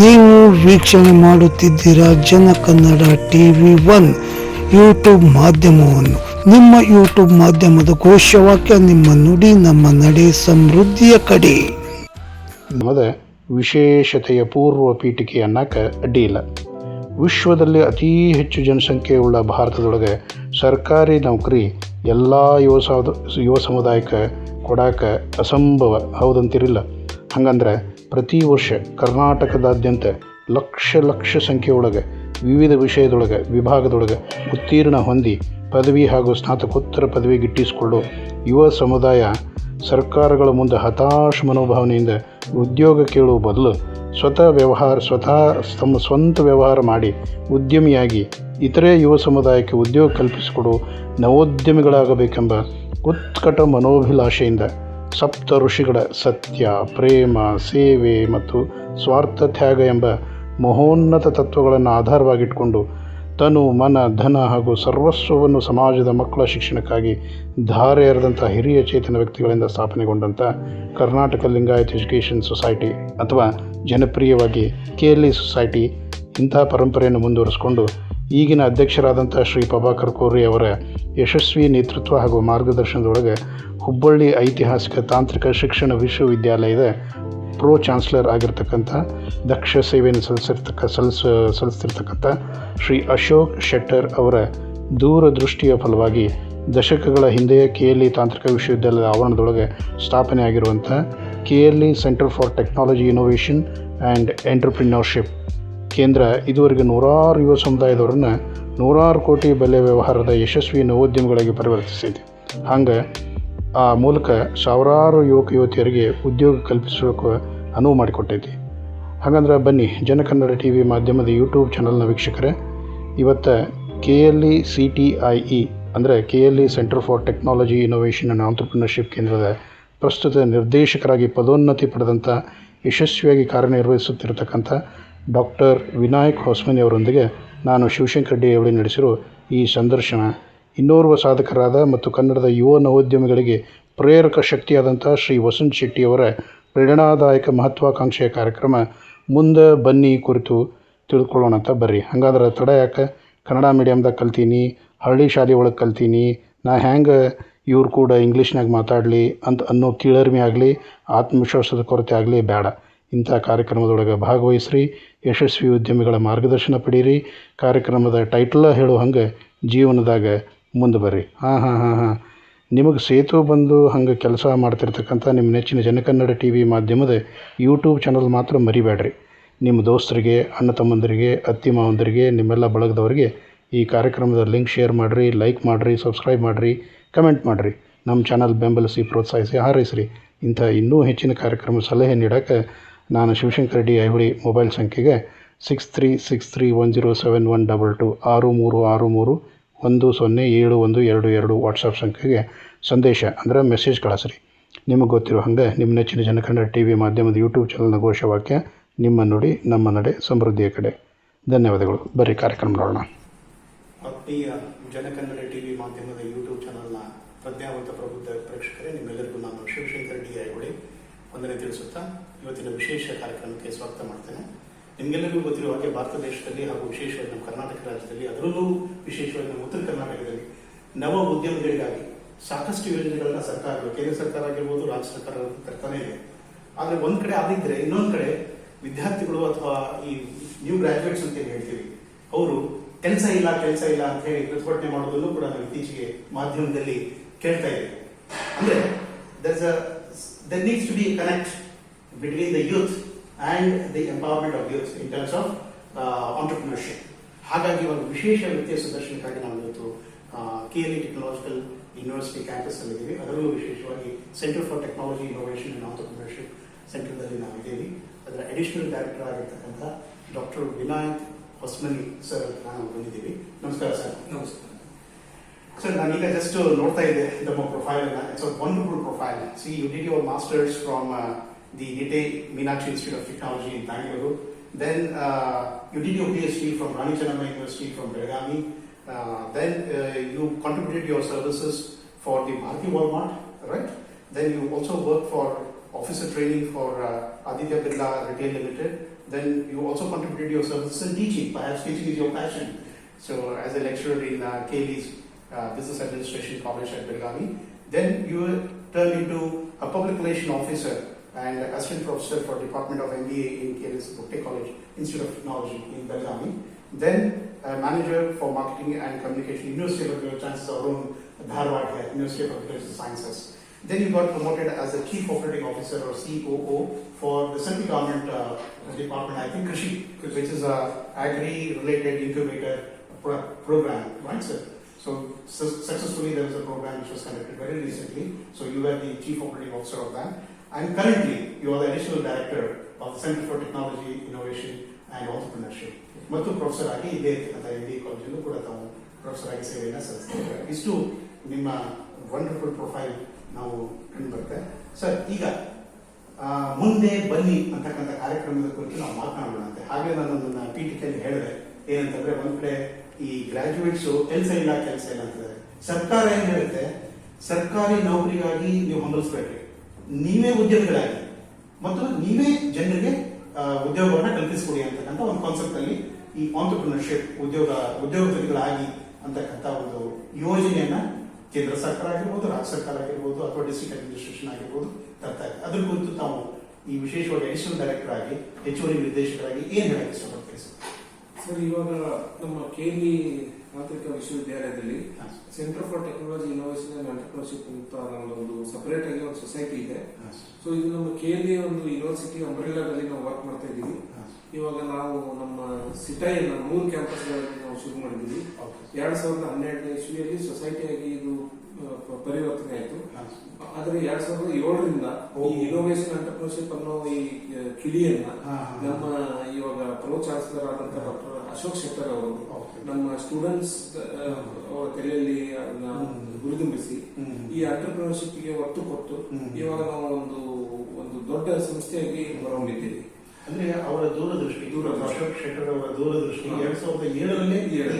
ನೀವು ವೀಕ್ಷಣೆ ಮಾಡುತ್ತಿದ್ದೀರಾ Jana Kannada TV one YouTube ಮಾಧ್ಯಮವನ್ನು. ನಿಮ್ಮ ಯೂಟ್ಯೂಬ್ ಮಾಧ್ಯಮದ ಘೋಷವಾಕ್ಯ ನಿಮ್ಮ ನುಡಿ, ನಮ್ಮ ನಡೆ ಸಮೃದ್ಧಿಯ ಕಡೆ. ನಮ್ಮದ ವಿಶೇಷತೆಯ ಪೂರ್ವ ಪೀಠಿಕೆ ಅನ್ನಕ್ಕೆ ಅಡ್ಡಿ ಇಲ್ಲ ವಿಶ್ವದಲ್ಲಿ ಅತೀ ಹೆಚ್ಚು ಜನಸಂಖ್ಯೆಯುಳ್ಳ ಭಾರತದೊಳಗೆ ಸರ್ಕಾರಿ ನೌಕರಿ ಎಲ್ಲ ಯುವ ಯುವ ಸಮುದಾಯಕ್ಕೆ ಕೊಡಾಕ ಅಸಂಭವ ಹೌದಂತಿರಲಿಲ್ಲ ಹಂಗಂದ್ರೆ ಪ್ರತಿ ವರ್ಷ ಕರ್ನಾಟಕದಾದ್ಯಂತ ಲಕ್ಷ ಲಕ್ಷ ಸಂಖ್ಯೆಯೊಳಗೆ, ವಿವಿಧ ವಿಷಯದೊಳಗೆ, ವಿಭಾಗದೊಳಗೆ ಉತ್ತೀರ್ಣ ಹೊಂದಿ ಪದವಿ ಹಾಗೂ ಸ್ನಾತಕೋತ್ತರ ಪದವಿ ಗಿಟ್ಟಿಸಿಕೊಳ್ಳೋ ಯುವ ಸಮುದಾಯ ಸರ್ಕಾರಗಳ ಮುಂದೆ ಹತಾಶ ಮನೋಭಾವನೆಯಿಂದ ಉದ್ಯೋಗ ಕೇಳುವ ಬದಲು ಸ್ವತಃ ವ್ಯವಹಾರ, ಸ್ವತಃ ತಮ್ಮ ಸ್ವಂತ ವ್ಯವಹಾರ ಮಾಡಿ ಉದ್ಯಮಿಯಾಗಿ ಇತರೆ ಯುವ ಸಮುದಾಯಕ್ಕೆ ಉದ್ಯೋಗ ಕಲ್ಪಿಸಿಕೊಡು ನವೋದ್ಯಮಿಗಳಾಗಬೇಕೆಂಬ ಉತ್ಕಟ ಮನೋಭಿಲಾಷೆಯಿಂದ ಸಪ್ತ ಋಷಿಗಳ ಸತ್ಯ, ಪ್ರೇಮ, ಸೇವೆ ಮತ್ತು ಸ್ವಾರ್ಥ ತ್ಯಾಗ ಎಂಬ ಮಹೋನ್ನತ ತತ್ವಗಳನ್ನು ಆಧಾರವಾಗಿಟ್ಕೊಂಡು ತನು, ಮನ, ಧನ ಹಾಗೂ ಸರ್ವಸ್ವವನ್ನು ಸಮಾಜದ ಮಕ್ಕಳ ಶಿಕ್ಷಣಕ್ಕಾಗಿ ಧಾರೆ ಎರೆದಂಥ ಹಿರಿಯ ಚೇತನ ವ್ಯಕ್ತಿಗಳಿಂದ ಸ್ಥಾಪನೆಗೊಂಡಂಥ ಕರ್ನಾಟಕ ಲಿಂಗಾಯತ್ ಎಜುಕೇಷನ್ ಸೊಸೈಟಿ ಅಥವಾ ಜನಪ್ರಿಯವಾಗಿ ಕೆ ಎಲ್ ಇ ಸೊಸೈಟಿ ಇಂಥ ಪರಂಪರೆಯನ್ನು ಮುಂದುವರಿಸಿಕೊಂಡು ಈಗಿನ ಅಧ್ಯಕ್ಷರಾದಂಥ ಶ್ರೀ ಪ್ರಭಾಕರ್ ಕೋರಿ ಅವರ ಯಶಸ್ವಿ ನೇತೃತ್ವ ಹಾಗೂ ಮಾರ್ಗದರ್ಶನದೊಳಗೆ ಹುಬ್ಬಳ್ಳಿ ಐತಿಹಾಸಿಕ ತಾಂತ್ರಿಕ ಶಿಕ್ಷಣ ವಿಶ್ವವಿದ್ಯಾಲಯದ ಪ್ರೋ ಚಾನ್ಸ್ಲರ್ ಆಗಿರ್ತಕ್ಕಂಥ, ದಕ್ಷ ಸೇವೆಯನ್ನು ಸಲ್ಲಿಸಿರ್ತಕ್ಕ, ಸಲ್ಲಿಸ ಸಲ್ಲಿಸ್ತಿರ್ತಕ್ಕಂಥ ಶ್ರೀ ಅಶೋಕ್ ಶೆಟ್ಟರ್ ಅವರ ದೂರದೃಷ್ಟಿಯ ಫಲವಾಗಿ ದಶಕಗಳ ಹಿಂದೆಯೇ ಕೆ ಎಲ್ ಇ ತಾಂತ್ರಿಕ ವಿಶ್ವವಿದ್ಯಾಲಯದ ಆವರಣದೊಳಗೆ ಸ್ಥಾಪನೆ ಆಗಿರುವಂಥ K L E centre for technology innovation and entrepreneurship ಕೇಂದ್ರ. ಇದುವರೆಗೆ ನೂರಾರು ಯುವ ಸಮುದಾಯದವರನ್ನು ನೂರಾರು ಕೋಟಿ ಬೆಲೆ ವ್ಯವಹಾರದ ಯಶಸ್ವಿ ನವೋದ್ಯಮಗಳಾಗಿ ಪರಿವರ್ತಿಸಿದೆ. ಹಂಗೆ ಆ ಮೂಲಕ ಸಾವಿರಾರು ಯುವಕ ಯುವತಿಯರಿಗೆ ಉದ್ಯೋಗ ಕಲ್ಪಿಸೋಕೆ ಅನುವು ಮಾಡಿಕೊಟ್ಟೈತಿ. ಹಾಗಂದ್ರೆ ಬನ್ನಿ, ಜನಕನ್ನಡ ಟಿ ವಿ ಮಾಧ್ಯಮದ ಯೂಟ್ಯೂಬ್ ಚಾನಲ್ನ ವೀಕ್ಷಕರೇ, ಇವತ್ತು K L E C T I E ಅಂದರೆ K L E centre for technology innovation and entrepreneurship ಕೇಂದ್ರದ ಪ್ರಸ್ತುತ ನಿರ್ದೇಶಕರಾಗಿ ಪದೋನ್ನತಿ ಪಡೆದಂಥ ಯಶಸ್ವಿಯಾಗಿ ಕಾರ್ಯನಿರ್ವಹಿಸುತ್ತಿರತಕ್ಕಂಥ ಡಾಕ್ಟರ್ ವಿನಾಯಕ್ ಹೊಸ್ಮನಿ ಅವರೊಂದಿಗೆ ನಾನು ಶಿವಶಂಕರ್ ಡಿ ಅವಳಿ ನಡೆಸಿರೋ ಈ ಸಂದರ್ಶನ ಇನ್ನೋರ್ವ ಸಾಧಕರಾದ ಮತ್ತು ಕನ್ನಡದ ಯುವ ನವೋದ್ಯಮಿಗಳಿಗೆ ಪ್ರೇರಕ ಶಕ್ತಿಯಾದಂಥ ಶ್ರೀ ವಸಂತ್ ಶೆಟ್ಟಿಯವರ ಪ್ರೇರಣಾದಾಯಕ ಮಹತ್ವಾಕಾಂಕ್ಷೆಯ ಕಾರ್ಯಕ್ರಮ ಮುಂದೆ ಬನ್ನಿ ಕುರಿತು ತಿಳ್ಕೊಳ್ಳೋಣ ಅಂತ ಬರ್ರಿ. ಹಂಗಾದ್ರೆ ತಡ ಯಾಕೆ? ಕನ್ನಡ ಮೀಡಿಯಮ್ದಾಗ ಕಲ್ತೀನಿ, ಹಳ್ಳಿ ಶಾಲೆ ಒಳಗೆ ಕಲ್ತೀನಿ, ನಾ ಹೆಂಗೆ ಇವ್ರು ಕೂಡ ಇಂಗ್ಲೀಷ್ನಾಗ ಮಾತಾಡಲಿ ಅಂತ ಅನ್ನೋ ತಿಳರ್ಮೆ ಆಗಲಿ, ಆತ್ಮವಿಶ್ವಾಸದ ಕೊರತೆ ಆಗಲಿ ಬೇಡ ಇಂಥ ಕಾರ್ಯಕ್ರಮದೊಳಗೆ ಭಾಗವಹಿಸ್ರಿ, ಯಶಸ್ವಿ ಉದ್ಯಮಿಗಳ ಮಾರ್ಗದರ್ಶನ ಪಡೀರಿ. ಕಾರ್ಯಕ್ರಮದ ಟೈಟ್ಲ ಹೇಳೋ ಹಂಗೆ ಜೀವನದಾಗ ಮುಂದೆ ಬರ್ರಿ. ಹಾಂ ಹಾಂ ಹಾಂ ಹಾಂ. ನಿಮಗೆ ಸೇತು ಬಂದು ಹಂಗೆ ಕೆಲಸ ಮಾಡ್ತಿರ್ತಕ್ಕಂಥ ನಿಮ್ಮ ನೆಚ್ಚಿನ ಜನಕನ್ನಡ ಟಿ ವಿ ಮಾಧ್ಯಮದ ಯೂಟ್ಯೂಬ್ ಚಾನಲ್ ಮಾತ್ರ ಮರಿಬೇಡ್ರಿ. ನಿಮ್ಮ ದೋಸ್ತರಿಗೆ, ಅಣ್ಣ ತಮ್ಮಂದರಿಗೆ, ಅತ್ತಿ ಮಾವಂದರಿಗೆ, ನಿಮ್ಮೆಲ್ಲ ಬಳಗದವರಿಗೆ ಈ ಕಾರ್ಯಕ್ರಮದ ಲಿಂಕ್ ಶೇರ್ ಮಾಡಿರಿ ಲೈಕ್ ಮಾಡಿರಿ ಸಬ್ಸ್ಕ್ರೈಬ್ ಮಾಡಿರಿ ಕಮೆಂಟ್ ಮಾಡಿರಿ. ನಮ್ಮ ಚಾನಲ್ ಬೆಂಬಲಿಸಿ, ಪ್ರೋತ್ಸಾಹಿಸಿ, ಹಾರೈಸಿರಿ. ಇಂಥ ಇನ್ನೂ ಹೆಚ್ಚಿನ ಕಾರ್ಯಕ್ರಮ ಸಲಹೆ ನೀಡೋಕ್ಕೆ ನಾನು ಶಿವಶಂಕರ್ ಡಿ ಐಹೊಳಿ ಮೊಬೈಲ್ ಸಂಖ್ಯೆಗೆ six three six three one zero seven one double two ಆರು ಮೂರು ಆರು ಮೂರು ಒಂದು ಸೊನ್ನೆ ಏಳು ಒಂದು ಎರಡು ಎರಡು ವಾಟ್ಸಪ್ ಸಂಖ್ಯೆಗೆ ಸಂದೇಶ, ಅಂದರೆ ಮೆಸೇಜ್ ಕಳಿಸ್ರಿ. ನಿಮಗೆ ಗೊತ್ತಿರೋ ಹಾಗೆ ನಿಮ್ಮ ನೆಚ್ಚಿನ ಜನಕನ್ನಡ ಟಿ ವಿ ಮಾಧ್ಯಮದ ಯೂಟ್ಯೂಬ್ ಚಾನಲ್ನ ಘೋಷವಾಕ್ಯ ನಿಮ್ಮ ನುಡಿ, ನಮ್ಮ ನಡೆ, ಸಮೃದ್ಧಿಯ ಕಡೆ. ಧನ್ಯವಾದಗಳು. ಬರೀ ಕಾರ್ಯಕ್ರಮ ನೋಡೋಣ. ಆತ್ಮೀಯ ಜನಕನ್ನಡ ಟಿವಿ ಮಾಧ್ಯಮದ ಯೂಟ್ಯೂಬ್ ಚಾನಲ್ನ ಪ್ರಜ್ಞಾವಂತ ಪ್ರಬುದ್ಧ ಪ್ರೇಕ್ಷಕರೇ, ನಿಮ್ಮೆಲ್ಲರಿಗೂ ನಾನು ಶಿವಶಂಕರ್ ಡಿ ಐಹೊಳಿ ವಂದನೆ ತಿಳಿಸುತ್ತಾ ಇವತ್ತಿನ ವಿಶೇಷ ಕಾರ್ಯಕ್ರಮಕ್ಕೆ ಸ್ವಾಗತ ಮಾಡ್ತೇನೆ. ನಿಮಗೆಲ್ಲರಿಗೂ ಗೊತ್ತಿರುವ ಹಾಗೆ ಭಾರತ ದೇಶದಲ್ಲಿ ಹಾಗೂ ವಿಶೇಷವಾಗಿ ನಮ್ಮ ಕರ್ನಾಟಕ ರಾಜ್ಯದಲ್ಲಿ, ಅದರಲ್ಲೂ ವಿಶೇಷವಾಗಿ ನಮ್ಮ ಉತ್ತರ ಕರ್ನಾಟಕದಲ್ಲಿ ನವ ಉದ್ಯಮಗಳಿಗಾಗಿ ಸಾಕಷ್ಟು ಯೋಜನೆಗಳನ್ನ ಸರ್ಕಾರ, ಕೇಂದ್ರ ಸರ್ಕಾರ ಆಗಿರ್ಬೋದು, ರಾಜ್ಯ ಸರ್ಕಾರ ತರ್ತಾನೆ ಇದೆ. ಆದರೆ ಒಂದ್ ಕಡೆ ಆಗಿದ್ರೆ ಇನ್ನೊಂದು ಕಡೆ ವಿದ್ಯಾರ್ಥಿಗಳು ಅಥವಾ ಈ ನ್ಯೂ ಗ್ರಾಜುಯೇಟ್ಸ್ ಅಂತ ಹೇಳ್ತೀವಿ, ಅವರು ಕೆಲಸ ಇಲ್ಲ ಕೆಲಸ ಇಲ್ಲ ಅಂತ ಹೇಳಿ ಪ್ರತಿಭಟನೆ ಮಾಡೋದನ್ನು ಕೂಡ ನಾವು ಇತ್ತೀಚೆಗೆ ಮಾಧ್ಯಮದಲ್ಲಿ ಕೇಳ್ತಾ ಇದ್ದೇವೆ. ಅಂದ್ರೆ there needs to be connect between the youth and the empowerment of youth in terms of entrepreneurship ಹಾಗಾಗಿ ಒಂದು ವಿಶೇಷ ನೃತ್ಯ ಸಂದರ್ಶನಕ್ಕಾಗಿ ನಾವು ಇವತ್ತು K L E technological university campus ಅಲ್ಲಿ ಇದ್ದೀವಿ ಅದರಲ್ಲೂ ವಿಶೇಷವಾಗಿ centre for technology innovation and entrepreneurship ಸೆಂಟರ್ದಲ್ಲಿ ನಾವು ಇದ್ದೀವಿ. ಅದರ ಅಡಿಷನಲ್ ಡೈರೆಕ್ಟರ್ ಆಗಿರ್ತಕ್ಕಂಥ ಡಾಕ್ಟರ್ ವಿನಾಯಕ್ ಹೊಸ್ಮನಿ ಸರ್ ನಾನು ಬಂದಿದ್ದೀವಿ. ನಮಸ್ಕಾರ ಸರ್ ನಮಸ್ಕಾರ. ಸರ್ ನಾನೀಗ ಜಸ್ಟ್ ನೋಡ್ತಾ ಇದ್ದೆ ನಮ್ಮ profile it's one profile see you did your masters from the Nite Meenakshi Institute of Technology in Bangalore. Then uh, you did your PhD from Rani University from Belgaum. Uh, then uh, you contributed your services for the Bharati Walmart, right? Then you also worked for officer training for uh, Aditya Birla Retail Limited. Then you also contributed your services in teaching. Perhaps teaching is your passion. So as a lecturer in uh, uh, Business Administration College at Belgaum. Then you turned into a public relation officer and assistant professor for Department of MBA in Kaylee's Bukte College Institute of Technology in Belgavi. Then a manager for marketing and communication, University of Agricultural Sciences, our own Dharwad University of Agricultural Sciences. Then you got promoted as the Chief Operating Officer or COO for the central government uh, department, I think Krishi, which is a agri-related incubator pro- program, right, sir? So su- successfully, there was a program which was conducted very recently. So you were the Chief Operating Officer of that. And currently, you are the Additional Director of the Center for Technology, Innovation and Entrepreneurship. ಮತ್ತು professor ಆಗಿ ಇದೇ ಇರ್ತಕ್ಕಂಥ M D ಕಾಲೇಜಲ್ಲೂ ಕೂಡ ತಾವು professor ಆಗಿ ಸೇವೆಯನ್ನು ಸಲ್ಲಿಸ್ತಾರೆ ಇಷ್ಟು ನಿಮ್ಮ ವಂಡರ್ಫುಲ್ ಪ್ರೊಫೈಲ್ ನಾವು ಕಂಡು ಬರುತ್ತೆ. ಸರ್ ಈಗ ಮುಂದೆ ಬನ್ನಿ ಅಂತಕ್ಕಂಥ ಕಾರ್ಯಕ್ರಮದ ಕುರಿತು ನಾವು ಮಾತನಾಡೋಣ ಅಂತೆ. ಹಾಗೆ ನಾನು ನನ್ನ ಪೀಠಿಕೆಯಲ್ಲಿ ಹೇಳಿದೆ. ಏನಂತಂದ್ರೆ ಒಂದು ಕಡೆ ಈ ಗ್ರಾಜುಯೇಟ್ಸು ಕೆಲಸ ಇಲ್ಲ ಕೆಲಸ ಇಲ್ಲ ಅಂತಿದ್ದಾರೆ. ಸರ್ಕಾರ ಏನ್ ಹೇಳುತ್ತೆ? ಸರ್ಕಾರಿ ನೌಕರಿಗಾಗಿ ನೀವು ಹೊಂದಿಸ್ಬೇಕ್ರಿ ನೀವೇ ಉದ್ಯಮಿಗಳಾಗಿ ಮತ್ತು ನೀವೇ ಜನರಿಗೆ ಉದ್ಯೋಗವನ್ನು ಕಲ್ಪಿಸಿಕೊಡಿ ಅಂತಕ್ಕಂಥ ಒಂದು ಕಾನ್ಸೆಪ್ಟ್ ಅಲ್ಲಿ ಈ ಆಂಟರ್ಪ್ರಿನರ್ಶಿಪ್ ಉದ್ಯೋಗ, ಉದ್ಯೋಗಪತಿಗಳಾಗಿ ಅಂತಕ್ಕಂಥ ಒಂದು ಯೋಜನೆಯನ್ನ ಕೇಂದ್ರ ಸರ್ಕಾರ ಆಗಿರ್ಬೋದು, ರಾಜ್ಯ ಸರ್ಕಾರ ಆಗಿರ್ಬೋದು, ಅಥವಾ ಡಿಸ್ಟ್ರಿಕ್ಟ್ ಅಡ್ಮಿನಿಸ್ಟ್ರೇಷನ್ ಆಗಿರ್ಬೋದು ತರ್ತಾ ಇದೆ ಅದ್ರ ಕುರಿತು ತಾವು ಈ ವಿಶೇಷವಾಗಿ ಅಡಿಷನಲ್ ಡೈರೆಕ್ಟರ್ ಆಗಿ ಹೆಚ್ಚುವರಿ ನಿರ್ದೇಶಕರಾಗಿ ಏನ್ ಹೇಳಕ್ಕೆ ಇಷ್ಟಪಡ್ತೀರಿ ಸರ್ ಇವಾಗ ನಮ್ಮ ಕೇಲಿ ತಾಂತ್ರಿಕ ವಿಶ್ವವಿದ್ಯಾಲಯದಲ್ಲಿ. Centre for technology innovation and entrepreneurship ಅಂತ ಒಂದು ಸಪರೇಟ್ ಆಗಿ ಒಂದು ಸೊಸೈಟಿ ಇದೆ ಸೊ ಇದು ನಮ್ಮ ಕೇಲಿ ಒಂದು ಯೂನಿವರ್ಸಿಟಿ ಅಂಬ್ರೆಲಾದಲ್ಲಿ ನಾವು ವರ್ಕ್ ಮಾಡ್ತಾ ಇದ್ದೀವಿ. ಇವಾಗ ನಾವು ನಮ್ಮ ಸಿಟೈನ ಮೂರು ಕ್ಯಾಂಪಸ್ಗಳಲ್ಲಿ ನಾವು ಶುರು ಮಾಡಿದ್ದೀವಿ. ಎರಡ್ ಸಾವಿರದ ಹನ್ನೆರಡನೇ ಇಸ್ವಿಯಲ್ಲಿ ಸೊಸೈಟಿಯಾಗಿ ಇದು ಪರಿವರ್ತನೆ ಆಯಿತು ಆದರೆ ಎರಡ್ ಸಾವಿರದ ಏಳರಿಂದ. ಈ ಇನೋವೇಷನ್ ಎಂಟರ್ಪ್ರಿನರ್ಶಿಪ್ ಅನ್ನೋ ಈ ಕಿಡಿಯನ್ನ. ನಮ್ಮ ಇವಾಗ ಪ್ರೋ ಚಾನ್ಸಲರ್ ಆದಂತ ಡಾಕ್ಟರ್ ಅಶೋಕ್ ಶೆಟ್ಟರ್ ಅವರು. ನಮ್ಮ ಸ್ಟೂಡೆಂಟ್ಸ್ ಅವರ ತಲೆಯಲ್ಲಿ ಹ್ಮ್. ಹುರಿದುಂಬಿಸಿ ಈ ಎಂಟರ್ಪ್ರಿನರ್ಶಿಪ್ಗೆ ಒತ್ತು ಕೊಟ್ಟು. ಇವಾಗ ನಾವು ಒಂದು ಒಂದು ದೊಡ್ಡ ಸಂಸ್ಥೆಯಾಗಿ ಹೊರಹೊಮ್ಮಿದ್ದೀವಿ ಅಂದ್ರೆ ಅವರ ದೂರದೃಷ್ಟಿ ದೂರ ಅಶೋಕ್ ಶೆಟ್ಟರ್ ಅವರ ದೂರದೃಷ್ಟಿ. ಎರಡ್ ಸಾವಿರದ ಏಳರಲ್ಲಿ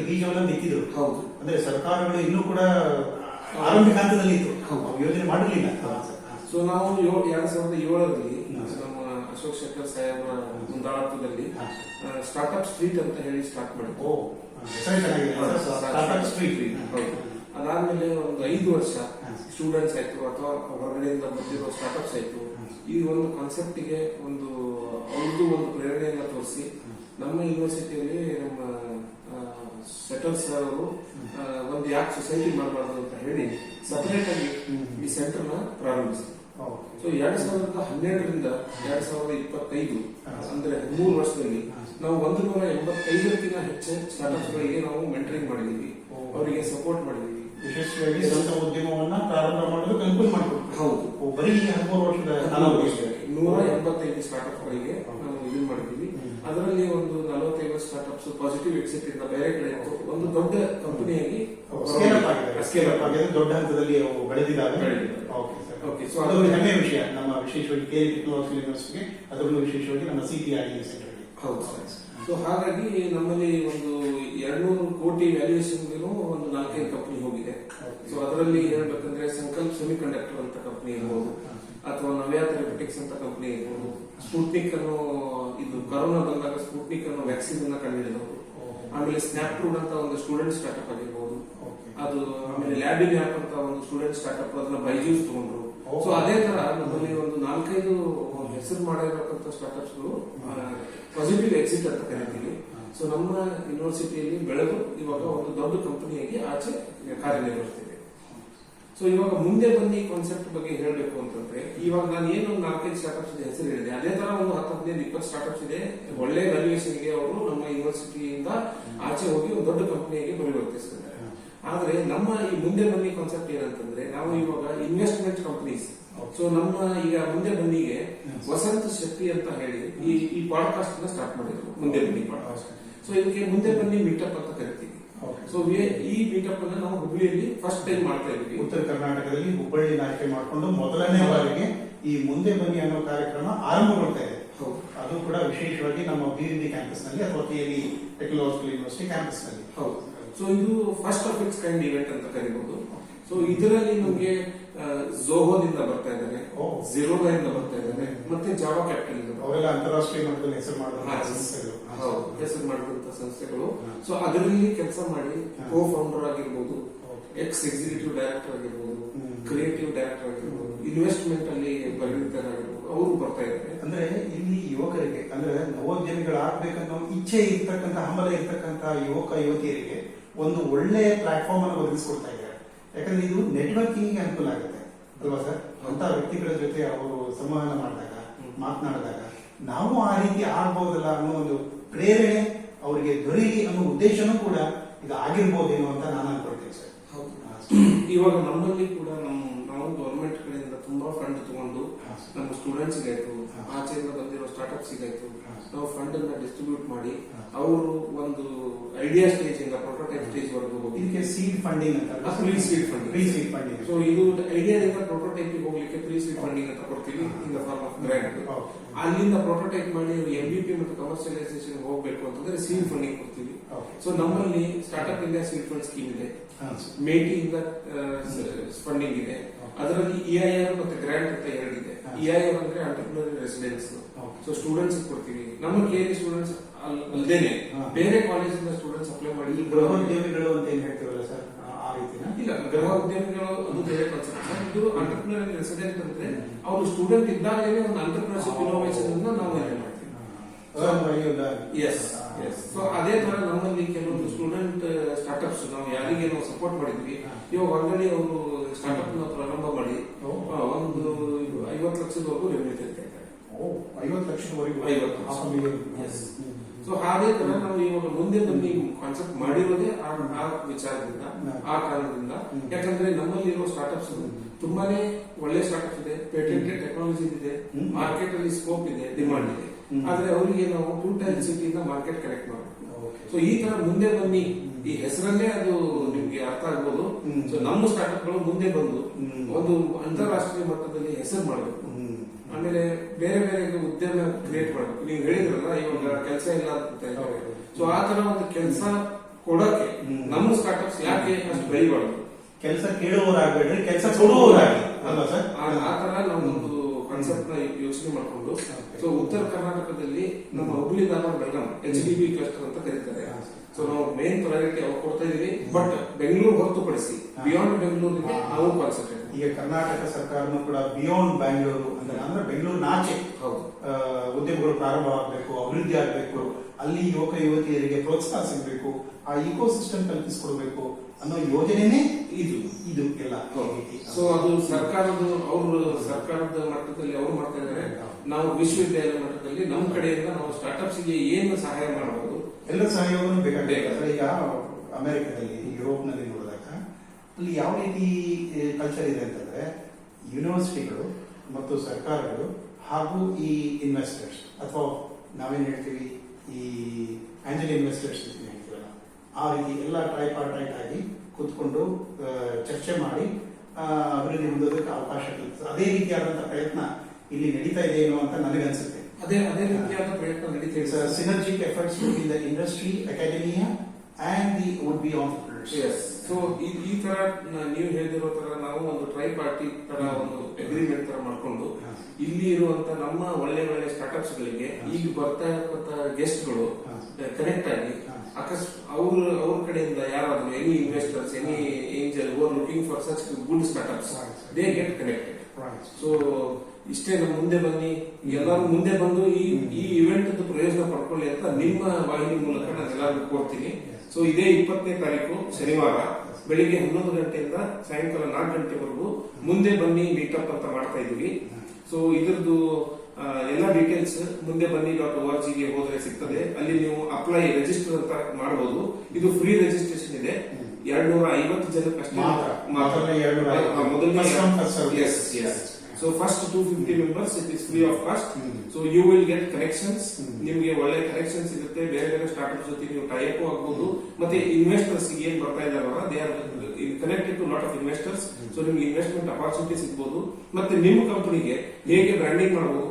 ಬೀಜವನ್ನ ಬಿತ್ತಿದ್ರು ಹೌದು ಅಂದ್ರೆ ಸರ್ಕಾರಗಳು ಇನ್ನೂ ಕೂಡ ಆರಂಭಿಕ ಹಂತದಲ್ಲಿ ಇತ್ತು ಯೋಜನೆ ಮಾಡಿರಲಿಲ್ಲ. ಸೊ ನಾವು ಎರಡು ಸಾವಿರದ ಏಳರಲ್ಲಿ ನಮ್ಮ ಅಶೋಕ್ ಶೆಟ್ಟರ್ ಸಾಹೇಬರ ಮುಂದಾಳತ್ವದಲ್ಲಿ. ಸ್ಟಾರ್ಟ್ಅಪ್ ಸ್ಟ್ರೀಟ್ ಅಂತ ಹೇಳಿ ಸ್ಟಾರ್ಟ್ ಮಾಡಿದ್ವಿ. ಅದಾದ್ಮೇಲೆ ಒಂದು ಐದು ವರ್ಷ ಸ್ಟೂಡೆಂಟ್ಸ್ ಆಯ್ತು ಅಥವಾ ಹೊರಗಡೆಯಿಂದ ಬಂದಿರೋ ಸ್ಟಾರ್ಟ್ಅಪ್ಸ್ ಆಯ್ತು. ಈ ಒಂದು ಕಾನ್ಸೆಪ್ಟ್ಗೆ ಒಂದು ಅವ್ರದ್ದು ಒಂದು ಪ್ರೇರಣೆಯನ್ನ ತೋರಿಸಿ ನಮ್ಮ ಯೂನಿವರ್ಸಿಟಿಯಲ್ಲಿ ನಮ್ಮ ಸೆಟಲ್ ಸರ್ ಅವರು ಒಂದು ಯಾಕೆ ಸೊಸೈಟಿ ಮಾಡಬಾರ್ದು ಅಂತ ಹೇಳಿ ಸಪರೇಟ್ ಆಗಿ. ಈ ಸೆಂಟರ್ನ ಪ್ರಾರಂಭಿಸಿದ್ರು. ಸೊ ಎರಡ್ ಸಾವಿರದ ಹನ್ನೆರಡರಿಂದ ಎರಡ್ ಸಾವಿರದ ಇಪ್ಪತ್ತೈದು. ಅಂದ್ರೆ ಮೂರು ವರ್ಷದಲ್ಲಿ ನಾವು ಒಂದು ನೂರ ಎಂಬತ್ತೈದಕ್ಕಿಂತ ಹೆಚ್ಚು ಸ್ಟಾರ್ಟ್ಅಪ್ಸ್ ಗಳಿಗೆ ನಾವು ಮೆಂಟರಿಂಗ್ ಮಾಡಿದೀವಿ. ಅವರಿಗೆ ಸಪೋರ್ಟ್ ಮಾಡಿದೀವಿ ವಿಶೇಷವಾಗಿ ಸ್ವಂತ ಉದ್ಯಮವನ್ನ ಪ್ರಾರಂಭ ಮಾಡಲು ಅನುಕೂಲ ಮಾಡಬೇಕು ಹೌದು ಬರೀ ಹದಿಮೂರು ವರ್ಷದ ನೂರ ಎಂಬತ್ತೈದು ಸ್ಟಾರ್ಟ್ಅಪ್ ಗಳಿಗೆ ನಾವು ಇದು ಮಾಡಿದೀವಿ ಹ್ಮ್. ಅದರಲ್ಲಿ ಒಂದು ನಲವತ್ತೈದು ಸ್ಟಾರ್ಟ್ಅಪ್ಸ್ ಪಾಸಿಟಿವ್ ಎಕ್ಸಿಟ್ ಇಂದ ಬೇರೆ ಕಡೆ ಒಂದು ದೊಡ್ಡ ಕಂಪನಿಯಾಗಿ ಸ್ಕೇಲ್ ಅಪ್ ಆಗಿದೆ. ಸ್ಕೇಲ್ ಅಪ್ ಆಗಿದೆ ದೊಡ್ಡ ಹಂತದಲ್ಲಿ ಅವು ಬೆಳೆದಿದ್ದಾವೆ. ಓಕೆ ಸರ್ ಓಕೆ ಸೊ ಅದೊಂದು ಅದು- ಹೆಮ್ಮೆಯ ವಿಷಯ. ನಮ್ಮ ವಿಶೇಷವಾಗಿ ಕೆ ಟೆಕ್ನಾಲಜಿ ಯೂನಿವರ್ಸಿಟಿಗೆ ಅದರಲ್ಲೂ ವಿಶೇಷವಾಗಿ ನಮ್ಮ ಸಿಟಿ ಸೆಂಟರ್ಗೆ ಹೌದು ಸೊ ಹಾಗಾಗಿ ನಮ್ಮಲ್ಲಿ ಒಂದು ಎರಡ್ನೂರು ಕೋಟಿ ವ್ಯಾಲ್ಯೂಯೇಷನ್ ಒಂದು ನಾಲ್ಕೈದು ಕಂಪನಿ ಹೋಗಿದೆ. ಸೊ ಅದರಲ್ಲಿ ಹೇಳ್ಬೇಕಂದ್ರೆ ಸಂಕಲ್ಪ್ ಸೆಮಿ ಕಂಡಕ್ಟರ್ ಅಂತ ಕಂಪನಿ ಇರ್ಬೋದು. ಅಥವಾ ನವ್ಯಾ ಥೆರಪಿಟಿಕ್ಸ್ ಅಂತ ಕಂಪನಿ ಇರ್ಬೋದು. ಸ್ಪುಟ್ನಿಕ್ ಅನ್ನೋ ಇದು ಕರೋನಾ ಬಂದಾಗ ಸ್ಪುಟ್ನಿಕ್ ಅನ್ನೋ ವ್ಯಾಕ್ಸಿನ್ ಅನ್ನ ಕಂಡುಹಿಡಿದವರು ಆಮೇಲೆ ಸ್ನ್ಯಾಪ್ಟ್ರೂಡ್ ಅಂತ ಒಂದು ಸ್ಟೂಡೆಂಟ್ ಸ್ಟಾರ್ಟ್ಅಪ್ ಆಗಿರ್ಬೋದು. ಅದು ಆಮೇಲೆ ಲ್ಯಾಬಿನ್ ಆಪ್ ಅಂತ ಒಂದು ಸ್ಟೂಡೆಂಟ್ ಸ್ಟಾರ್ಟ್ಅಪ್ ಅದನ್ನ ಬೈಜೂಸ್ ತಗೊಂಡ್ರು. ಸೊ ಅದೇ ತರ ನಮ್ಮಲ್ಲಿ ಒಂದು ನಾಲ್ಕೈದು ಹೆಸರು ಮಾಡಿರತಕ್ಕಂಥ ಸ್ಟಾರ್ಟ್ಅಪ್ಸ್ಗಳು ಪಾಸಿಟಿವ್ ಎಕ್ಸಿಟ್ ಅಂತ ಕರಿತೀವಿ. ಸೊ ನಮ್ಮ ಯೂನಿವರ್ಸಿಟಿಯಲ್ಲಿ ಬೆಳೆದು ಇವಾಗ ಒಂದು ದೊಡ್ಡ ಕಂಪನಿಯಾಗಿ ಆಚೆ ಕಾರ್ಯನಿರ್ವಹಿಸ್ತಿದೆ. ಸೊ ಇವಾಗ ಮುಂದೆ ಬಂದು ಈ ಕಾನ್ಸೆಪ್ಟ್ ಬಗ್ಗೆ ಹೇಳಬೇಕು ಅಂತಂದ್ರೆ, ಇವಾಗ ನಾನು ಏನು ಒಂದು ನಾಲ್ಕೈದು ಸ್ಟಾರ್ಟ್ಅಪ್ಸ್ ಹೆಸರು ಹೇಳಿದೆ. ಅದೇ ತರ ಒಂದು ಹತ್ತು ಹದಿನೈದು ಇಪ್ಪತ್ತು ಸ್ಟಾರ್ಟ್ಅಪ್ಸ್ ಇದೆ. ಒಳ್ಳೆ ವ್ಯಾಲ್ಯೂಯೇಷನ್ಗೆ ಅವರು ನಮ್ಮ ಯೂನಿವರ್ಸಿಟಿಯಿಂದ ಆಚೆ ಹೋಗಿ ಒಂದು ದೊಡ್ಡ ಕಂಪನಿಯಾಗಿ ಪರಿವರ್ತಿಸ್ತಿದ್ದಾರೆ ಆದ್ರೆ ನಮ್ಮ ಈ ಮುಂದೆ ಬನ್ನಿ ಕಾನ್ಸೆಪ್ಟ್ ಏನಂತಂದ್ರೆ ನಾವು ಇವಾಗ ಇನ್ವೆಸ್ಟ್ಮೆಂಟ್ ಕಂಪನೀಸ್ ಸೊ ನಮ್ಮ ಈಗ ಮುಂದೆ ಬನ್ನಿಗೆ ವಸಂತ ಶಕ್ತಿ ಅಂತ ಹೇಳಿ ಈ ಈ ಪಾಡ್ಕಾಸ್ಟ್ನ ಸ್ಟಾರ್ಟ್ ಮಾಡಿದ್ರು ಮುಂದೆ ಬನ್ನಿ. ಪಾಡ್ಕಾಸ್ಟ್ ಸೊ ಇದಕ್ಕೆ ಮುಂದೆ ಬನ್ನಿ ಮೀಟಪ್ ಅಂತ ಕರಿತೀವಿ. ಸೊ ಈ ಮೀಟಪ್ ಅನ್ನ ನಾವು ಹುಬ್ಬಳ್ಳಿಯಲ್ಲಿ ಫಸ್ಟ್ ಟೈಮ್ ಮಾಡ್ತಾ ಇದ್ವಿ. ಉತ್ತರ ಕರ್ನಾಟಕದಲ್ಲಿ ಹುಬ್ಬಳ್ಳಿ ಆಯ್ಕೆ ಮಾಡಿಕೊಂಡು ಮೊದಲನೇ ಬಾರಿಗೆ ಈ ಮುಂದೆ ಬನ್ನಿ ಅನ್ನೋ ಕಾರ್ಯಕ್ರಮ ಆರಂಭಗೊಳ್ತಾ ಇದೆ. ಹೌದು. ಅದು ಕೂಡ ವಿಶೇಷವಾಗಿ ನಮ್ಮ ಬಿ ಕ್ಯಾಂಪಸ್ನಲ್ಲಿ ಅಥವಾ ಕೆಎಲಿ ಟೆಕ್ನಾಲಜಿಕಲ್ ಯೂನಿವರ್ಸಿಟಿ ಕ್ಯಾಂಪಸ್ನಲ್ಲಿ. ಹೌದು. ಸೊ ಇದು first of its kind event ಅಂತ ಕರಿಬಹುದು ಸೊ ಇದರಲ್ಲಿ ನಮಗೆ ಝೋಹೋದಿಂದ ಬರ್ತಾ ಇದ್ದಾರೆ ಓ. ಇಂದ ಬರ್ತಾ ಇದ್ದಾರೆ ಮತ್ತೆ ಜಾವಾ ಕ್ಯಾಪಿಟಲ್ ಅವರೆಲ್ಲ ಅಂತಾರಾಷ್ಟ್ರೀಯ ಮಟ್ಟದಲ್ಲಿ ಹೆಸರು ಮಾಡಿದ ಸಂಸ್ಥೆಗಳು. ಹೌದು, ಹೆಸರು ಮಾಡಿದಂತ ಸಂಸ್ಥೆಗಳು. ಸೊ ಅದರಲ್ಲಿ ಕೆಲಸ ಮಾಡಿ ಕೋ ಫೌಂಡರ್ ಆಗಿರ್ಬೋದು ಎಕ್ಸ್ ಎಕ್ಸಿಕ್ಯೂಟಿವ್ ಡೈರೆಕ್ಟರ್ ಆಗಿರ್ಬೋದು ಕ್ರಿಯೇಟಿವ್ ಡೈರೆಕ್ಟರ್ ಆಗಿರ್ಬೋದು ಇನ್ವೆಸ್ಟ್ಮೆಂಟ್ ಅಲ್ಲಿ ಪರಿಣಿತರಾಗಿರ್ಬೋದು ಅವರು ಬರ್ತಾ ಇದ್ದಾರೆ. ಅಂದ್ರೆ ಇಲ್ಲಿ ಯುವಕರಿಗೆ ಅಂದ್ರೆ ನವೋದ್ಯಮಿಗಳಾಗಬೇಕನ್ನೋ ಇಚ್ಛೆ ಇರ್ತಕ್ಕಂಥ ಹಂಬಲ ಇರ್ತಕ್ಕಂಥ ಯುವಕ ಯುವತಿಯರಿಗೆ ಒಂದು ಒಳ್ಳೆಯ ಪ್ಲಾಟ್ಫಾರ್ಮ್ ಅನ್ನು ಒದಗಿಸ್ಕೊಡ್ತಾ ಇದ್ದಾರೆ. ಯಾಕಂದ್ರೆ ಇದು ನೆಟ್ವರ್ಕಿಂಗ್ ಅನುಕೂಲ ಆಗುತ್ತೆ. ಅಲ್ವಾ ಸರ್? ಅಂತ ವ್ಯಕ್ತಿಗಳ ಜೊತೆ ಅವರು ಸಂವಹನ ಮಾಡಿದಾಗ. ಮಾತನಾಡಿದಾಗ, ನಾವು ಆ ರೀತಿ ಆಗ್ಬೋದಲ್ಲ ಅನ್ನೋ ಒಂದು ಪ್ರೇರಣೆ ಅವರಿಗೆ ದೊರೆಯಲಿ ಅನ್ನೋ ಉದ್ದೇಶನೂ ಕೂಡ ಇದು ಆಗಿರ್ಬೋದೇನೋ ಅಂತ ನಾನು ಅನ್ಕೊಳ್ತೇನೆ ಸರ್. ಇವಾಗ ನಮ್ಮಲ್ಲಿ ಕೂಡ ನಮ್ಮ ನಾವು ಗವರ್ಮೆಂಟ್ ಕಡೆಯಿಂದ ತುಂಬಾ ಫಂಡ್ ತಗೊಂಡು ಹಾ. ನಮ್ಮ ಸ್ಟೂಡೆಂಟ್ಸ್ ಆಯ್ತು. ಆಚೆಯಿಂದ ಬಂದಿರೋ ಸ್ಟಾರ್ಟ್ಅಪ್ಸ್ ಆಯ್ತು ನಾವು ಫಂಡ್ ಅನ್ನ ಡಿಸ್ಟ್ರಿಬ್ಯೂಟ್ ಮಾಡಿ ಅವರು ಒಂದು ಐಡಿಯಾ ಸ್ಟೇಜ್ ಇಂದ ಪ್ರೋಟೋಟೈಪ್ ಸ್ಟೇಜ್ ವರೆಗೂ ಹೋಗಿ ಇದಕ್ಕೆ ಸೀಡ್ ಫಂಡಿಂಗ್ ಅಂತ pre seed fund pre seed funding so ಇದು ಐಡಿಯಾ ಇಂದ ಪ್ರೋಟೋಟೈಪ್ ಹೋಗ್ಲಿಕ್ಕೆ ಪ್ರೀ ಸೀಡ್ ಫಂಡಿಂಗ್ ಅಂತ ಕೊಡ್ತೀವಿ in the form of grant ಅಲ್ಲಿಂದ ಪ್ರೋಟೋಟೈಪ್ ಮಾಡಿ ಎಂ ಬಿ ಪಿ ಮತ್ತು ಕಮರ್ಷಿಯಲೈಸೇಷನ್ ಹೋಗ್ಬೇಕು ಅಂತಂದ್ರೆ ಸೀಡ್ ಫಂಡಿಂಗ್ ಕೊಡ್ತೀವಿ. ಸೊ ನಮ್ಮಲ್ಲಿ startup India seed fund scheme ಇದೆ. ಮೇಟಿ ಇಂದ ಫಂಡಿಂಗ್ ಇದೆ. ಅದರಲ್ಲಿ ಆರ್ ಮತ್ತೆ ಗ್ರಾಂಟ್ ಅಂತ ಎರಡಿದೆ. ಹಾ. ಐ ಅಂದ್ರೆ ಅಂಟರ್ಪ್ರಿನರ್ ರೆಸಿಡೆನ್ಸ್ ಸೊ ಸ್ಟೂಡೆಂಟ್ಸ್ ಕೊಡ್ತೀವಿ. ನಮ್ಮ ಕೆ ಸ್ಟೂಡೆಂಟ್ಸ್ ಅಲ್ದೇನೆ. ಬೇರೆ ಬೇರೆ ಇಂದ ಸ್ಟೂಡೆಂಟ್ಸ್ ಅಪ್ಲೈ ಮಾಡಿ ಗೃಹ ಉದ್ಯಮಿಗಳು ಅಂತ ಏನ್ ಹೇಳ್ತೀವಲ್ಲ ಸರ್? ಆ- ರೀತಿನ? ಇಲ್ಲ ಗೃಹ ಉದ್ಯಮಿಗಳು ಅದು ಬೇರೆ ಕಾನ್ಸೆಪ್ಟ್ ಇದು ಅಂಟರ್ಪ್ರಿನರ್ ರೆಸಿಡೆಂಟ್ ಅಂದ್ರೆ ಅವರು ಸ್ಟೂಡೆಂಟ್ ಇದ್ದಾಗಲೇ ಒಂದು ಅಂಟರ್ಪ್ರಿನರ್ಶಿಪ್ ಇನೋವೇಷನ್ ಅನ್ನ ನಾವು ಏನ್ ಮಾಡ್ತೀವಿ. ಎಸ್ ಸೊ ಅದೇ ತರ ನಮ್ಮಲ್ಲಿ ಕೆಲವೊಂದು ಸ್ಟೂಡೆಂಟ್ ಸ್ಟಾರ್ಟ್ಅಪ್ಸ್ ನಾವು ಯಾರಿಗೆ ನಾವು ಸಪೋರ್ಟ್ ಮಾಡಿದ್ವಿ. ಇವಾಗ ಆಲ್ರೆಡಿ ಅವರು ಸ್ಟಾರ್ಟ್ಅಪ್ನ ಪ್ರಾರಂಭ ಮಾಡಿ. ಒಂದು ಐವತ್ತು ಲಕ್ಷದವರೆಗೂ ರೆವೆನ್ಯೂ ತೆಗಿತಾ ಇದ್ದಾರೆ. ಐವತ್ತು ಲಕ್ಷದವರೆಗೂ? ಐವತ್ತು. Yes. ಸೊ ಹಾಗೆ ತರ ನಾವು ಇವಾಗ ಮುಂದೆ ಬನ್ನಿ ಕಾನ್ಸೆಪ್ಟ್ ಮಾಡಿರೋದೇ ಆ ವಿಚಾರದಿಂದ ಆ ಕಾರಣದಿಂದ. ಯಾಕಂದ್ರೆ ನಮ್ಮಲ್ಲಿ ಇರೋ ಸ್ಟಾರ್ಟ್ಅಪ್ಸ್ ತುಂಬಾನೇ ಒಳ್ಳೆ ಸ್ಟಾರ್ಟ್ಅಪ್ ಇದೆ ಪೇಟೆಂಟೆಡ್ ಟೆಕ್ನಾಲಜಿ ಇದೆ. ಮಾರ್ಕೆಟ್ ಅಲ್ಲಿ ಸ್ಕೋಪ್ ಇದೆ ಡಿಮಾಂಡ್ ಇದೆ. ಆದ್ರೆ ಅವರಿಗೆ ನಾವು ಟೂ ಟೈಮ್ ಸಿಟಿಯಿಂದ ಮಾರ್ಕೆಟ್ ಕನೆಕ್ಟ್ ಮಾಡಬೇಕು. ಸೊ ಈ ತರ ಮುಂದೆ ಬನ್ನಿ. ಈ ಹೆಸರಲ್ಲೇ ಅದು ನಿಮ್ಗೆ ಅರ್ಥ ಆಗ್ಬೋದು. ಸೊ ನಮ್ಮ ಸ್ಟಾರ್ಟ್ಅಪ್ಗಳು ಮುಂದೆ ಬಂದು ಒಂದು ಅಂತಾರಾಷ್ಟ್ರೀಯ ಮಟ್ಟದಲ್ಲಿ ಹೆಸರು ಮಾಡಬೇಕು. ಆಮೇಲೆ ಬೇರೆ ಬೇರೆ ಉದ್ಯಮ ಕ್ರಿಯೇಟ್ ಮಾಡಬೇಕು. ನೀವು ಹೇಳಿದ್ರಲ್ಲ ಇವಾಗ ಕೆಲಸ ಇಲ್ಲ ಅಂತ. ಸೊ ಆ ತರ ಒಂದು ಕೆಲಸ ಕೊಡಕ್ಕೆ ನಮ್ಮ ಸ್ಟಾರ್ಟ್ಅಪ್ಸ್ ಯಾಕೆ ಅಷ್ಟು ಬೆಳಿಬಾರ್ದು ಕೆಲಸ ಕೇಳುವವರಾಗಬೇಡ್ರಿ ಕೆಲಸ ಕೊಡುವವರಾಗಿ ಅಲ್ವಾ ಸರ್? ಆ- ತರ ನಾವೊಂದು ಕಾನ್ಸೆಪ್ಟ್ನ ಯೋಚನೆ ಮಾಡಿಕೊಂಡು. ಸೊ ಉತ್ತರ ಕರ್ನಾಟಕದಲ್ಲಿ ನಮ್ಮ Hubli Dharwad Belgaum H D B cluster ಅಂತ ಕರೀತಾರೆ. ಸೊ ನಾವು ಮೇನ್ ಪ್ರಯಾರಿಟಿ ಅವಾಗ ಕೊಡ್ತಾ ಇದೀವಿ. ಬಟ್ ಬೆಂಗಳೂರು ಹೊರತುಪಡಿಸಿ ಬಿಯಾಂಡ್ ಬೆಂಗಳೂರಿಗೆ. ನಾವು ಕಾನ್ಸಂಟ್ರೇಟ್ ಈಗ ಕರ್ನಾಟಕ ಸರ್ಕಾರನು ಕೂಡ ಬಿಯಾಂಡ್ ಬ್ಯಾಂಗ್ಳೂರು ಅಂದ್ರೆ ಅಂದ್ರೆ ಬೆಂಗಳೂರಿನಾಚೆ ಉದ್ಯಮಗಳು ಪ್ರಾರಂಭವಾಗಬೇಕು ಅಭಿವೃದ್ಧಿ ಆಗಬೇಕು. ಅಲ್ಲಿ ಯುವಕ ಯುವತಿಯರಿಗೆ ಪ್ರೋತ್ಸಾಹ ಸಿಗಬೇಕು ಆ ಇಕೋ ಸಿಸ್ಟಮ್ ಕಲ್ಪಿಸಿಕೊಡ್ಬೇಕು ಅನ್ನೋ ಯೋಜನೆನೇ ಇದು ಇದು ಎಲ್ಲ. ಸೊ ಅದು ಸರ್ಕಾರದ ಅವರು ಸರ್ಕಾರದ ಮಟ್ಟದಲ್ಲಿ ಅವರು ಮಾಡ್ತಾ ಇದ್ದಾರೆ ನಾವು ವಿಶ್ವವಿದ್ಯಾಲಯ ಮಟ್ಟದಲ್ಲಿ ನಮ್ಮ ಕಡೆಯಿಂದ ನಾವು ಸ್ಟಾರ್ಟ್ಅಪ್ಸ್ಗೆ ಏನು ಸಹಾಯ ಮಾಡಬಹುದು ಎಲ್ಲ ಸಹಾಯವನ್ನು ಬೇಕಾಗಬೇಕಾದ್ರೆ. ಈಗ ಅಮೆರಿಕದಲ್ಲಿ ಯುರೋಪ್ನಲ್ಲಿ ನೋಡಿದಾಗ ಅಲ್ಲಿ ಯಾವ ರೀತಿ ಕಲ್ಚರ್ ಇದೆ ಅಂತಂದ್ರೆ ಯೂನಿವರ್ಸಿಟಿಗಳು ಮತ್ತು ಸರ್ಕಾರಗಳು ಹಾಗೂ ಈ ಇನ್ವೆಸ್ಟರ್ಸ್ ಅಥವಾ ನಾವೇನ್ ಹೇಳ್ತೀವಿ ಈ ಆಂಜಲ್ ಇನ್ವೆಸ್ಟರ್ಸ್ ಅಂತ ಹೇಳ್ತೀವಲ್ಲ ಆ ರೀತಿ ಎಲ್ಲ ಟ್ರೈಪಾರ್ಟೈಟ್ ಆಗಿ ಕೂತ್ಕೊಂಡು ಚರ್ಚೆ ಮಾಡಿ ಅಭಿವೃದ್ಧಿ ಹೊಂದೋದಕ್ಕೆ ಅವಕಾಶ ಕಲ್ಪಿಸ್ತದೆ ಅದೇ ರೀತಿಯಾದಂತಹ ಪ್ರಯತ್ನ ಇಲ್ಲಿ ನಡೀತಾ ಇದೆ ಏನೋ ಅಂತ ನನಗನ್ಸುತ್ತೆ. ಅದೇ ಅದೇ ರೀತಿಯಾದ ಪ್ರಯತ್ನ ನಡೀತಾ ಸರ್ ಇದೆ. Efforts in the industry academia and the and be entrepreneurs. So ಈ ತರ ನೀವು ಹೇಳಿದಿರೋ ತರ ನಾವು ಒಂದು ಟ್ರೈ ಪಾರ್ಟಿ ತರ ಒಂದು ಅಗ್ರಿಮೆಂಟ್ ತರ ಮಾಡ್ಕೊಂಡು ಇಲ್ಲಿ ಇರುವಂತ ನಮ್ಮ ಒಳ್ಳೆ ಒಳ್ಳೆ ಸ್ಟಾರ್ಟ್ಅಪ್ಸ್ ಗಳಿಗೆ ಈಗ ಬರ್ತಾ ಇರುವಂತ ಗೆಸ್ಟ್ಗಳು. ಕನೆಕ್ಟ್ ಆಗಿ. ಅಕಸ್ ಅವ್ರ ಅವ್ರ ಕಡೆಯಿಂದ ಯಾರಾದ್ರೂ any investors any angel or looking for such good startups they get connected so ಇಷ್ಟೇ ನಮ್ಮ ಮುಂದೆ ಬನ್ನಿ. ಎಲ್ಲರೂ ಮುಂದೆ ಬಂದು ಈ ಈ ಇವೆಂಟ್ ಪ್ರಯೋಜನ ಪಡ್ಕೊಳ್ಳಿ ಅಂತ ನಿಮ್ಮ ವಾಹಿನಿ ಮೂಲಕ ನಾನು ಎಲ್ಲರಿಗೂ ಕೋರ್ತೀನಿ. ಸೊ ಇದೇ ಇಪ್ಪತ್ತನೇ ತಾರೀಕು ಶನಿವಾರ ಬೆಳಿಗ್ಗೆ ಹನ್ನೊಂದು ಗಂಟೆಯಿಂದ ಸಾಯಂಕಾಲ ನಾಲ್ಕು ಗಂಟೆವರೆಗೂ ಮುಂದೆ ಬನ್ನಿ ಮೀಟಪ್ ಅಂತ ಮಾಡ್ತಾ ಇದೀವಿ ಸೊ ಇದ್ರದ್ದು ಎಲ್ಲ ಡೀಟೇಲ್ಸ್ ಮುಂದೆ ಬನ್ನಿ ಡಾಟ್ ಓ ಆರ್ ಜಿಗೆ ಹೋದ್ರೆ ಸಿಗ್ತದೆ. ಅಲ್ಲಿ ನೀವು ಅಪ್ಲೈ ರಿಜಿಸ್ಟರ್ ಅಂತ ಮಾಡಬಹುದು ಇದು ಫ್ರೀ ರಿಜಿಸ್ಟ್ರೇಷನ್ ಇದೆ. ಎರಡ್ ನೂರ ಐವತ್ತು ಜನಕ್ಕಷ್ಟೇ ಮಾತ್ರ. ಮೊದಲನೇ so first two fifty members it is free of cost so you will get corrections ನಿಮಗೆ ಒಳ್ಳೆ ಕರೆಕ್ಷನ್ ಸಿಗುತ್ತೆ ಬೇರೆ ಬೇರೆ ಸ್ಟಾರ್ಟ್ಅಪ್ ಜೊತೆ ನೀವು ಟೈಪ್ ಆಗ್ಬೋದು. ಮತ್ತೆ ಇನ್ವೆಸ್ಟರ್ಸ್ ಏನ್ ಬರ್ತಾ ಇದಾರಲ್ಲ they are connected to lot of investors so ನಿಮ್ಗೆ ಇನ್ವೆಸ್ಟ್ಮೆಂಟ್ ಅಪಾರ್ಚುನಿಟಿ ಸಿಗ್ಬೋದು. ಮತ್ತೆ ನಿಮ್ಮ ಕಂಪನಿಗೆ ಹೇಗೆ ಬ್ರ್ಯಾಂಡಿಂಗ್ ಮಾಡಬಹುದು.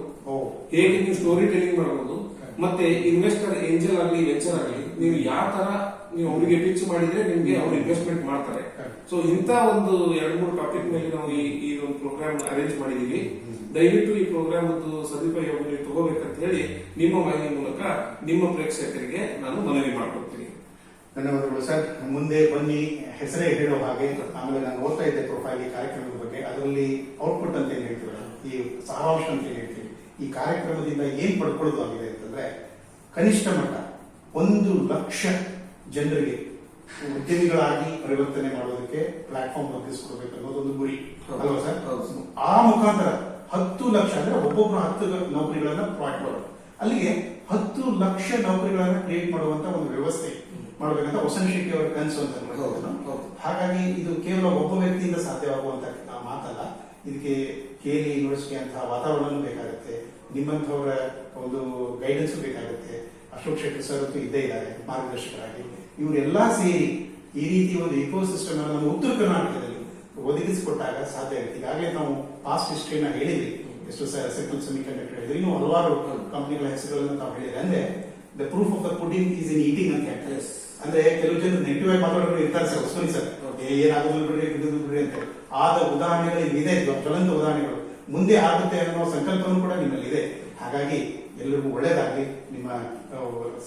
ಹೇಗೆ ನೀವು ಸ್ಟೋರಿ ಟೆಲಿಂಗ್ ಮಾಡಬಹುದು ಮತ್ತೆ ಇನ್ವೆಸ್ಟರ್ ಏಂಜಲ್ ಆಗಲಿ ವೆಂಚರ್ ಆಗಲಿ ನೀವು ಯಾವ ತರ ನೀವು ಅವರಿಗೆ ಪಿಚ್ ಮಾಡಿದ್ರೆ ನಿಮ್ಗೆ ಅವ್ರು ಇನ್ವೆಸ್ಟ್ಮೆಂಟ್ ಮಾಡ್ತಾರೆ. ಸೊ ಇಂತ ಒಂದು ಎರಡು ಮೂರು ಟಾಪಿಕ್ ಮೇಲೆ ನಾವು ಈ ಈ ಒಂದು ಪ್ರೋಗ್ರಾಮ್ ಅರೇಂಜ್ ಮಾಡಿದೀವಿ. ದಯವಿಟ್ಟು ಈ ಪ್ರೋಗ್ರಾಮ್ ಒಂದು ಸದುಪಯೋಗ ನೀವು ತಗೋಬೇಕಂತ ಹೇಳಿ ನಿಮ್ಮ ಮಾಹಿತಿ ಮೂಲಕ ನಿಮ್ಮ ಪ್ರೇಕ್ಷಕರಿಗೆ ನಾನು ಮನವಿ ಮಾಡ್ಕೊಡ್ತೀನಿ. ಧನ್ಯವಾದಗಳು ಸರ್. ಮುಂದೆ ಬನ್ನಿ. ಹೆಸರೇ ಹೇಳೋ ಹಾಗೆ. ಆಮೇಲೆ ನಾನು ಓದ್ತಾ ಇದ್ದೆ ಪ್ರೊಫೈಲ್ ಈ ಕಾರ್ಯಕ್ರಮದ ಬಗ್ಗೆ. ಅದರಲ್ಲಿ ಔಟ್ಪುಟ್ ಅಂತ ಏನ್ ಹೇಳ್ತೀವಿ ಈ ಸಾರಾಂಶ ಅಂತ ಏನ್ ಹೇಳ್ತೀವಿ ಈ ಕಾರ್ಯಕ್ರಮದಿಂದ ಏನ್ ಪಡ್ಕೊಳ್ಳೋದು ಆಗಿದೆ ಅಂತಂದ್ರೆ ಕನಿಷ್ಠ ಮಟ್ಟ ಒಂದು ಲಕ್ಷ ಜನರಿಗೆ ಉದ್ಯಮಿಗಳಾಗಿ ಪರಿವರ್ತನೆ ಮಾಡೋದಕ್ಕೆ ಪ್ಲಾಟ್ಫಾರ್ಮ್ ಒದಗಿಸ್ಕೊಡ್ಬೇಕು ಅನ್ನೋದೊಂದು ಗುರಿ. ಹೌದು. ಅಲ್ವಾ ಸರ್? ಆ ಮುಖಾಂತರ ಹತ್ತು ಲಕ್ಷ ಅಂದ್ರೆ ಒಬ್ಬೊಬ್ಬರು ಹತ್ತು ನೌಕರಿಗಳನ್ನ ಪ್ರೊವೈಡ್ ಮಾಡೋದು. ಅಲ್ಲಿಗೆ ಹತ್ತು ಲಕ್ಷ ನೌಕರಿಗಳನ್ನ ಕ್ರಿಯೇಟ್ ಮಾಡುವಂತ ಒಂದು ವ್ಯವಸ್ಥೆ ಮಾಡಬೇಕಂತ ವಸನ್ ಶೆಟ್ಟಿ ಅವರ ಕನಸು ಅಂತ. ಹಾಗಾಗಿ ಇದು ಕೇವಲ ಒಬ್ಬ ವ್ಯಕ್ತಿಯಿಂದ ಸಾಧ್ಯವಾಗುವಂತ ಮಾತಲ್ಲ. ಇದಕ್ಕೆ ಕೇಲಿ ಯೂನಿವರ್ಸಿಟಿ ಅಂತ ವಾತಾವರಣ ಬೇಕಾಗುತ್ತೆ. ನಿಮ್ಮಂಥವರ ಒಂದು ಗೈಡೆನ್ಸ್ ಬೇಕಾಗುತ್ತೆ. ಅಶೋಕ್ ಶೆಟ್ಟಿ ಸರ್ ಅಂತೂ ಇದ್ದೇ ಇದ್ದಾರೆ ಮಾರ್ಗದರ್ಶಕರಾಗಿ. ಇವರೆಲ್ಲ ಸೇರಿ ಈ ರೀತಿ ಒಂದು ಇಕೋಸಿಸ್ಟಮ್ ಅನ್ನು ನಮ್ಮ ಉತ್ತರ ಕರ್ನಾಟಕದಲ್ಲಿ ಒದಗಿಸಿಕೊಟ್ಟಾಗ ಸಾಧ್ಯ ಆಗುತ್ತೆ. ಈಗಾಗಲೇ ನಾವು ಪಾಸ್ಟ್ ಹಿಸ್ಟ್ರಿನ ಹೇಳಿದ್ವಿ. ಎಷ್ಟು ಸೆಂಟ್ರಲ್ ಸೆಮಿ ಕಂಡಕ್ಟರ್ ಹೇಳಿದ್ರು ಇನ್ನು ಹಲವಾರು ಕಂಪನಿಗಳ ಹೆಸರುಗಳನ್ನು ತಾವು ಹೇಳಿದ್ರೆ, ಅಂದ್ರೆ the proof of the pudding is in eating ಅಂತ ಹೇಳ್ತಾರೆ. ಅಂದ್ರೆ ಕೆಲವು ಜನ ನೆಗೆಟಿವ್ ಆಗಿ ಮಾತಾಡೋರು ಇರ್ತಾರೆ ಸರ್ ಸರಿ. ಸರ್ ಏನಾಗೋದಿಲ್ಲ ಬಿಡ್ರಿ, ಬಿಡುದು ಬಿಡ್ರಿ ಅಂತ ಆದ ಉದಾಹರಣೆಗಳು ಇದೆ ಜ್ವಲಂತ ಉದಾಹರಣೆಗಳು. ಮುಂದೆ ಆಗುತ್ತೆ ಅನ್ನೋ ಸಂಕಲ್ಪನೂ ಕೂಡ ನಿಮ್ಮಲ್ಲಿ ಇದೆ. ಹಾಗಾಗಿ ಎಲ್ಲರಿಗೂ ಒಳ್ಳೇದಾಗಲಿ ನಿಮ್ಮ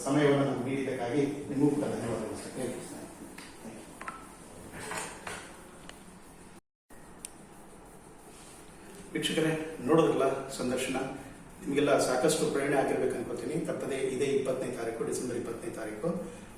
ಸಮಯವನ್ನು ನಮ್ಗೆ ನೀಡಿದ್ದಕ್ಕಾಗಿ ನಿಮಗೂ ಕೂಡ ಧನ್ಯವಾದಗಳು ಸರ್. ವೀಕ್ಷಕರೇ, ನೋಡೋದ್ರಲ್ಲ ಸಂದರ್ಶನ? ನಿಮಗೆಲ್ಲ ಸಾಕಷ್ಟು ಪ್ರೇರಣೆ ಆಗಿರ್ಬೇಕು ಅನ್ಕೋತೀನಿ. ತಪ್ಪದೆ ಇದೇ ಇಪ್ಪತ್ತನೇ ತಾರೀಕು, ಡಿಸೆಂಬರ್ ಇಪ್ಪತ್ತನೇ ತಾರೀಕು.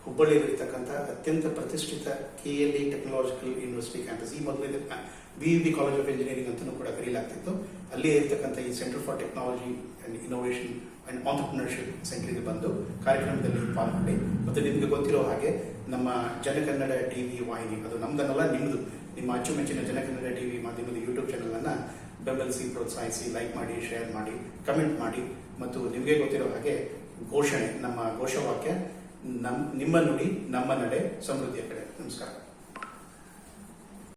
ಹುಬ್ಬಳ್ಳಿಯಲ್ಲಿರ್ತಕ್ಕಂಥ ಅತ್ಯಂತ ಪ್ರತಿಷ್ಠಿತ K L E technological university campus ಈ ಮೊದಲು ಇದನ್ನ B B college of engineering ಅಂತಲೂ ಕೂಡ ಕರೀಲಾಗ್ತಿತ್ತು. ಅಲ್ಲಿ ಇರತಕ್ಕಂಥ ಈ centre for technology and innovation and entrepreneurship ಸೆಂಟ್ರಿಗೆ ಬಂದು ಕಾರ್ಯಕ್ರಮದಲ್ಲಿ ಪಾಲ್ಗೊಂಡು. ಮತ್ತು ನಿಮಗೆ ಗೊತ್ತಿರೋ ಹಾಗೆ ನಮ್ಮ ಜನಕನ್ನಡ ಟಿವಿ ವಾಹಿನಿ, ಅದು ನಮ್ದನ್ನಲ್ಲ ನಿಮ್ಮದು ನಿಮ್ಮ ಅಚ್ಚುಮೆಚ್ಚಿನ ಜನಕನ್ನಡ ಟಿವಿ ಮಾಧ್ಯಮದ ಯೂಟ್ಯೂಬ್ ಚಾನಲನ್ನು ಬೆಂಬಲಿಸಿ, ಪ್ರೋತ್ಸಾಹಿಸಿ ಲೈಕ್ ಮಾಡಿ ಶೇರ್ ಮಾಡಿ ಕಮೆಂಟ್ ಮಾಡಿ. ಮತ್ತು ನಿಮಗೆ ಗೊತ್ತಿರೋ ಹಾಗೆ ಘೋಷಣೆ, ನಮ್ಮ ಘೋಷವಾಕ್ಯ ನಮ್ಮ ನಿಮ್ಮ ನುಡಿ, ನಮ್ಮ ನಡೆ, ಸಮೃದ್ಧಿಯ ಕಡೆ. ನಮಸ್ಕಾರ.